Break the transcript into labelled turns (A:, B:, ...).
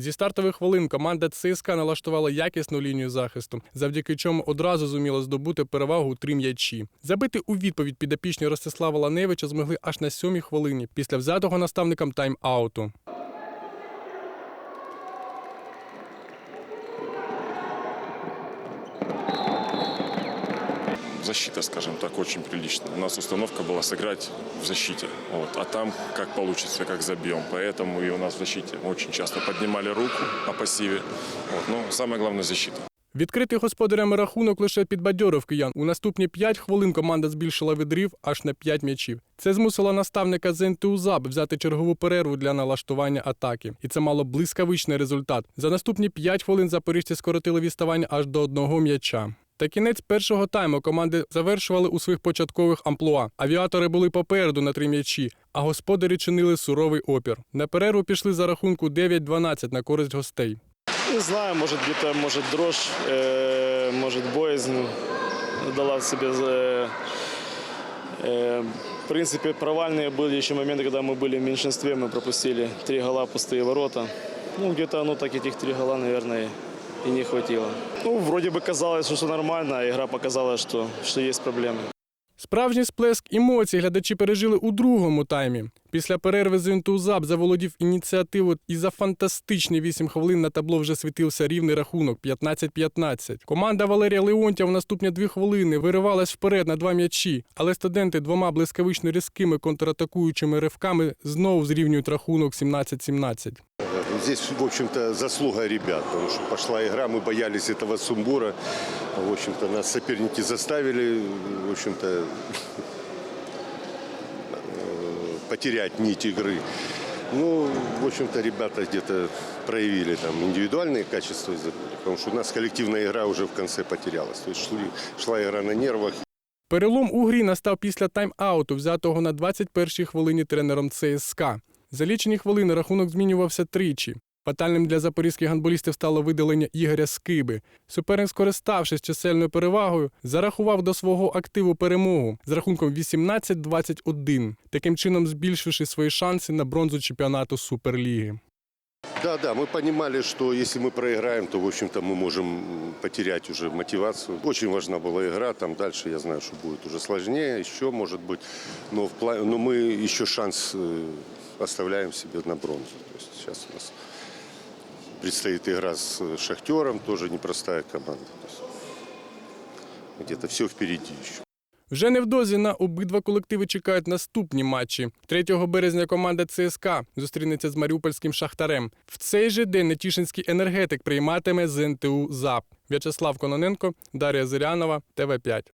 A: Зі стартових хвилин команда ЦСКА налаштувала якісну лінію захисту, завдяки чому одразу зуміла здобути перевагу у три м'ячі. Забити у відповідь підопічні Ростислава Ланевича змогли аж на сьомій хвилині після взятого наставником тайм-ауту
B: защита, скажем так, очень приличная. У нас установка была сыграть в защите. Вот. А там как получится, как забьем. Поэтому и у нас в защите очень часто поднимали руку на пассиве. Вот. Но самое главное защита.
A: Відкритий господарями рахунок лише підбадьорив киян. У наступні 5 хвилин команда збільшила відрив аж на 5 м'ячів. Це змусило наставника ЗНТУ ЗАБ взяти чергову перерву для налаштування атаки. І це мало блискавичний результат. За наступні 5 хвилин запоріжці скоротили відставання аж до одного м'яча. Та кінець першого тайму команди завершували у своїх початкових амплуа. Авіатори були попереду на три м'ячі, а господарі чинили суровий опір. На перерву пішли за рахунку 9-12 на користь гостей.
C: Не знаю, может где-то, может дрожь, э, может боязнь дала себе. э, э, в принципе, провальные были еще моменты, когда мы были в меньшинстве, мы пропустили три гола, пустые ворота. Ну, где-то оно так этих три гола, наверное, и не хватило. Ну, вроде бы казалось, что все нормально, а игра показала, что, что есть проблемы.
A: Справжній сплеск емоцій глядачі пережили у другому таймі. Після перерви Зінтузаб заволодів ініціативу і за фантастичні 8 хвилин на табло вже світився рівний рахунок 15-15. Команда Валерія Леонтія в наступні дві хвилини виривалась вперед на два м'ячі, але студенти двома блискавично різкими контратакуючими ривками знову зрівнюють рахунок 17-17
D: Здесь, в общем-то, заслуга ребят, потому что пошла игра, мы боялись этого сумбура. В общем-то, нас соперники заставили, в общем-то, э, потерять нить игры. Ну, в общем-то, ребята где-то проявили там индивидуальные качества, и забили, потому что у нас коллективная игра уже в конце потерялась. То есть шли- шла игра на нервах,
A: Перелом у грі настав після тайм-ауту, взятого на 21-й хвилині тренером ЦСКА. За лічені хвилини рахунок змінювався тричі. Фатальним для запорізьких гандболістів стало видалення Ігоря Скиби. Суперник, скориставшись чисельною перевагою, зарахував до свого активу перемогу з рахунком 18-21, таким чином збільшивши свої шанси на бронзу чемпіонату Суперліги.
D: Да, да, мы понимали, что если мы проиграем, то, в общем-то, мы можем м, потерять уже мотивацию. Очень важна была игра, там дальше я знаю, что будет уже сложнее, еще может быть. Но, в пла- но мы еще шанс э, оставляем себе на бронзу. То есть сейчас у нас предстоит игра с Шахтером, тоже непростая команда. Где-то все впереди еще.
A: Вже невдовзі на обидва колективи чекають наступні матчі. 3 березня команда ЦСКА зустрінеться з Маріупольським Шахтарем. В цей же день Нетішинський енергетик прийматиме ЗНТУ ЗАП. В'ячеслав Кононенко, Дар'я Зирянова, ТВ 5